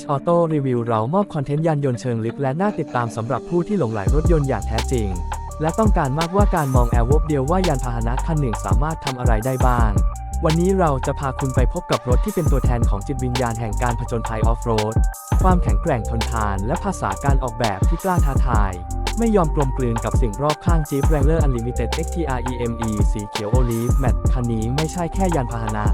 H Auto Review เรามอบคอนเทนต์ยานยนต์เชิงลึกและน่าติดตามสำหรับผู้ที่หลงใหลรถยนต์อย่างแท้จริง และต้องการมากว่าการมองแอร์วบเดียวว่ายานพาหนะคันหนึ่งสามารถทำอะไรได้บ้าง วันนี้เราจะพาคุณไปพบกับรถที่เป็นตัวแทนของจิตวิญญาณแห่งการผจญภัยออฟโรด ความแข็งแกร่งทนทาน และภาษาการออกแบบที่กล้าท้าทาย ไม่ยอมกลมกลืนกับสิ่งรอบข้าง Jeep Wrangler Unlimited XTR EME สีเขียวโอลีฟแมตคันนี้ไม่ใช่แค่ยานพาหนะ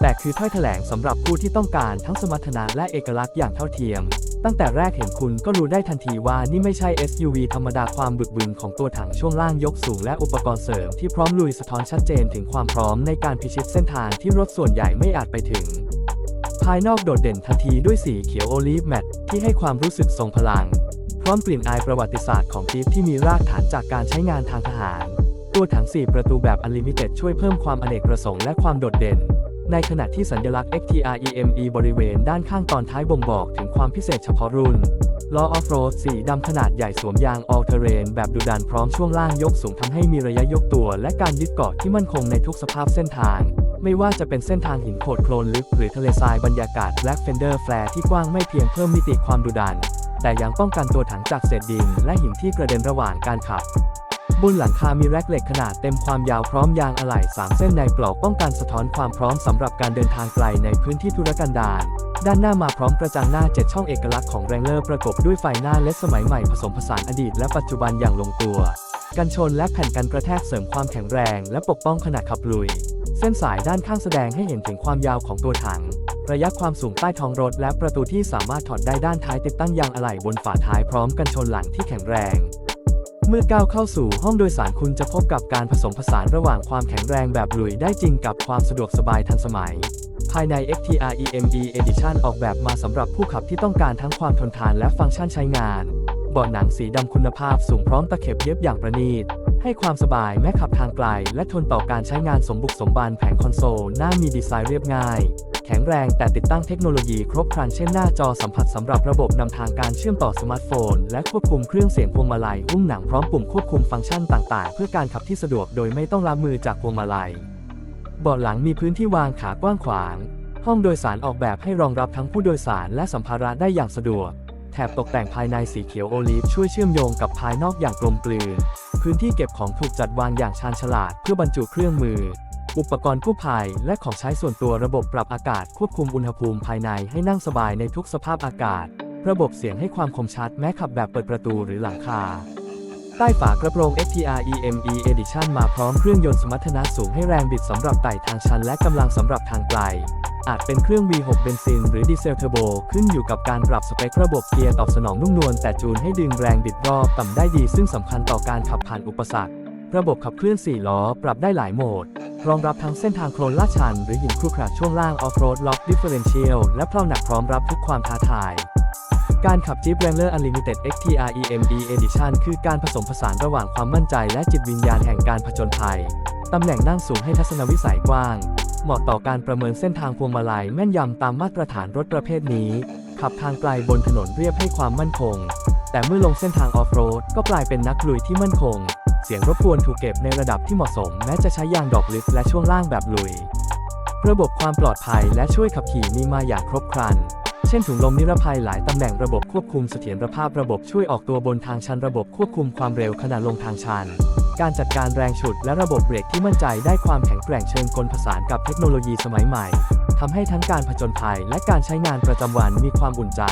แต่คือถ้อยแถลงสำหรับผู้ที่ต้องการทั้งสมรรถนะและเอกลักษณ์อย่างเท่าเทียม ตั้งแต่แรกเห็นคุณก็รู้ได้ทันทีว่านี่ไม่ใช่ SUV ธรรมดาความบึกบึนของตัวถังช่วงล่างยกสูงและอุปกรณ์เสริมที่พร้อมลุยสะท้อนชัดเจนถึงความพร้อมในการพิชิตเส้นทางที่รถส่วนใหญ่ไม่อาจไปถึง ภายนอกโดดเด่นทันทีด้วยสีเขียวโอลีฟแมตที่ให้ความรู้สึกทรงพลัง พร้อมกลิ่นอายประวัติศาสตร์ของจีปที่มีรากฐานจากการใช้งานทางทหาร ตัวถัง 4 ประตูแบบ Unlimited ช่วยเพิ่มความอเนกประสงค์และความโดดเด่น ในขณะที่สัญลักษณ์ XTR EME บริเวณด้านข้างตอนท้ายบ่งบอกถึงความพิเศษเฉพาะรุ่นล้อออฟโรดสีดำขนาดใหญ่สวมยาง All Terrain แบบดุดันพร้อมช่วงล่างยกสูงทำให้มีระยะยกตัว และการยึดเกาะที่มั่นคงในทุกสภาพเส้นทาง ไม่ว่าจะเป็นเส้นทางหินโขดโคลนลึกหรือทะเลทรายบรรยากาศ Black Fender Flare ที่กว้างไม่เพียงเพิ่มมิติความดุดัน แต่ยังป้องกันตัวถังจากเศษดิน และหินที่กระเด็นระหว่างการขับ บนหลังคามีแร็กเหล็กขนาดเต็มความยาวพร้อมยางอะไหล่3เส้นในปลอกป้องกันสะท้อนความพร้อมสำหรับการเดินทางไกลในพื้นที่ธุรกันดารด้านหน้ามาพร้อมกระจังหน้า 7 ช่องเอกลักษณ์ของแรงเลอร์ประกบด้วยไฟหน้าเลสสมัยใหม่ผสมผสานอดีตและปัจจุบันอย่างลงตัว กันชนและแผ่นกันกระแทกเสริมความแข็งแรง และปกป้องขณะขับลุย เส้นสายด้านข้างแสดงให้เห็นถึงความยาวของตัวถัง ระยะความสูงใต้ท้องรถและประตูที่สามารถถอดได้ด้านท้ายติดตั้งยางอะไหล่บนฝาท้ายพร้อมกันชนหลังที่แข็งแรง เมื่อก้าวเข้าสู่ห้องโดยสารคุณจะพบกับการผสมผสานระหว่างความแข็งแรงแบบลุยได้จริงกับความสะดวกสบายทันสมัย ภายใน XTR EME Edition ออกแบบมาสำหรับผู้ขับที่ต้องการทั้งความทนทานและฟังก์ชันใช้งานเบาะหนังสีดำคุณภาพสูงพร้อมตะเข็บเย็บอย่างประณีต ให้ความสบายแม้ขับทางไกล และทนต่อการใช้งานสมบุกสมบันแผงคอนโซลหน้ามีดีไซน์เรียบง่าย แข็งแรงแต่ติดตั้งเทคโนโลยีครบครันเช่นหน้าจอสัมผัสสำหรับระบบนำทางการเชื่อมต่อสมาร์ทโฟน และควบคุมเครื่องเสียงพวงมาลัยหุ้มหนังพร้อมปุ่มควบคุมฟังก์ชันต่างๆ เพื่อการขับที่สะดวกโดยไม่ต้องล้ำมือจากพวงมาลัยเบาะหลังมีพื้นที่วางขากว้างขวาง ห้องโดยสารออกแบบให้รองรับทั้งผู้โดยสารและสัมภาระได้อย่างสะดวก แถบตกแต่งภายในสีเขียวโอลีฟช่วยเชื่อมโยงกับภายนอกอย่างกลมกลืน พื้นที่เก็บของถูกจัดวางอย่างชาญฉลาดเพื่อบรรจุเครื่องมือ อุปกรณ์กู้ภัย และของใช้ส่วนตัวระบบปรับอากาศควบคุมอุณหภูมิภายในให้นั่งสบายในทุกสภาพอากาศ ระบบเสียงให้ความคมชัดแม้ขับแบบเปิดประตูหรือหลังคา ใต้ฝากระโปรง XTR EME Edition มาพร้อมเครื่องยนต์สมรรถนะสูงให้แรงบิดสำหรับไต่ทางชันและกำลังสำหรับทางไกลอาจเป็นเครื่อง V6 เบนซิน หรือดีเซลเทอร์โบ ขึ้นอยู่กับการปรับสเปคระบบเกียร์ตอบสนองนุ่มนวลแต่จูนให้ดึงแรงบิดรอบต่ำได้ดี ซึ่งสำคัญต่อการขับผ่านอุปสรรค ระบบขับเคลื่อน 4 ล้อ ปรับได้หลายโหมด รองรับทั้งเส้นทางโคลนลาดชัน หรือหินครุขระช่วงล่างออฟโรดล็อกดิฟเฟอเรนเชียลและเพลาหนักพร้อมรับทุกความท้าทาย การขับ Jeep Wrangler Unlimited XTR EME Edition คือการผสมผสานระหว่างความมั่นใจและจิตวิญญาณแห่งการผจญภัย ตำแหน่งนั่งสูงให้ทัศนวิสัยกว้าง เหมาะต่อการประเมินเส้นทางพวงมาลัยแม่นยำตามมาตรฐานรถประเภทนี้ ขับทางไกลบนถนนเรียบให้ความมั่นคง แต่เมื่อลงเส้นทางออฟโรดก็กลายเป็นนักลุยที่มั่นคง เสียงรบกวนถูกเก็บในระดับที่เหมาะสม แม้จะใช้ยางดอกลึกและช่วงล่างแบบลุย ระบบความปลอดภัยและช่วยขับขี่มีมาอย่างครบครัน เช่นถุงลมนิรภัยหลายตำแหน่งระบบควบคุมเสถียรภาพระบบช่วยออกตัวบนทางชันระบบควบคุมความเร็วขณะลงทางชัน การจัดการแรงฉุดและระบบเบรกที่มั่นใจได้ความแข็งแกร่งเชิงกลผสานกับเทคโนโลยีสมัยใหม่ทำให้ทั้งการผจญภัยและการใช้งานประจำวันมีความอุ่นใจ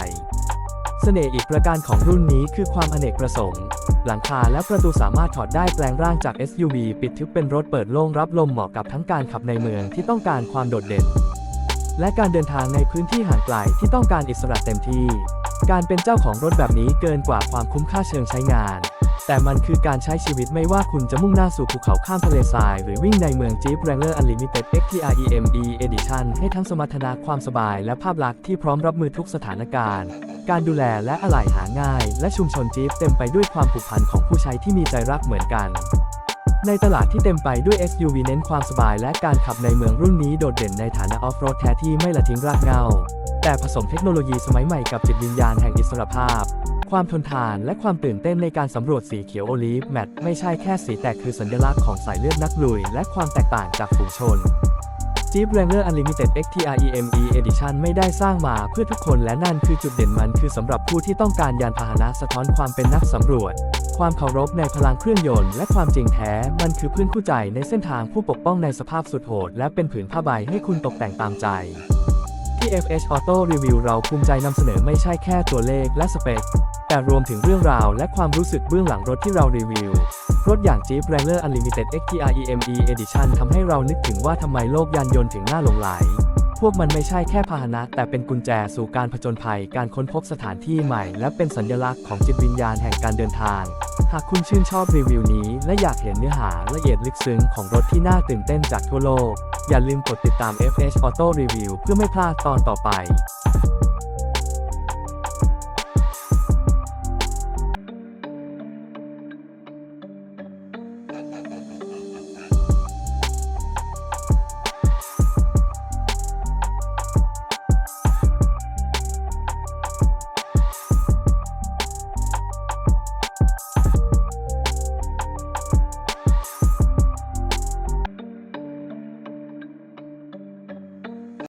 เสน่ห์อีกประการของรุ่นนี้คือความอเนกประสงค์ หลังคาและประตูสามารถถอดได้แปลงร่างจาก SUV ปิดทึบเป็นรถเปิดโล่งรับลมเหมาะกับทั้งการขับในเมืองที่ต้องการความโดดเด่น และการเดินทางในพื้นที่ห่างไกลที่ต้องการอิสระเต็มที่ การเป็นเจ้าของรถแบบนี้เกินกว่าความคุ้มค่าเชิงใช้งาน แต่มันคือการใช้ชีวิตไม่ว่าคุณจะมุ่งหน้าสู่ภูเขาข้ามทะเลทราย หรือวิ่งในเมือง Jeep Wrangler Unlimited XTR EME Edition ให้ทั้งสมรรถนะความสบายและภาพลักษณ์ที่พร้อมรับมือทุกสถานการณ์ การดูแลและอะไหล่หาง่าย และชุมชนจี๊ปเต็มไปด้วยความผูกพันของผู้ใช้ที่มีใจรักเหมือนกัน ในตลาดที่เต็มไปด้วย SUV เน้นความสบายและการขับในเมืองรุ่นนี้โดดเด่นในฐานะออฟโรดแท้ที่ไม่ละทิ้งรากเหง้าแต่ผสมเทคโนโลยีสมัยใหม่กับจิตวิญญาณแห่งอิสรภาพ ความทนทานและความตื่นเต้นในการสำรวจสีเขียวโอลีฟแมตไม่ใช่แค่สีแต่คือสัญลักษณ์ของสายเลือดนักลุย และความแตกต่างจากฝูงชน Jeep Wrangler Unlimited XTREME Edition ไม่ได้สร้างมาเพื่อทุกคนและนั่นคือจุดเด่นมันคือสำหรับผู้ที่ต้องการยานพาหนะสะท้อนความเป็นนักสำรวจ ความเคารพในพลังเครื่องยนต์และความจริงแท้ มันคือพื้นคู่ใจในเส้นทางผู้ปกป้องในสภาพสุดโหด และเป็นผืนผ้าใบให้คุณตกแต่งตามใจที่ FH Auto Review เราภูมิใจนำเสนอไม่ใช่แค่ตัวเลขและสเปค แต่รวมถึงเรื่องราวและความรู้สึกเบื้องหลังรถที่เรารีวิว รถอย่าง Jeep Wrangler Unlimited XTREME Edition ทำให้เรานึกถึงว่าทำไมโลกยานยนต์ถึงน่าหลงไหล พวกมันไม่ใช่แค่พาหนะ แต่เป็นกุญแจสู่การผจญภัย การค้นพบสถานที่ใหม่ และเป็นสัญลักษณ์ของจิตวิญญาณแห่งการเดินทาง หากคุณชื่นชอบรีวิวนี้ และอยากเห็นเนื้อหาละเอียดลึกซึ้งของรถที่น่าตื่นเต้นจากทั่วโลก อย่าลืมกดติดตาม FH Auto Review เพื่อไม่พลาดตอนต่อไป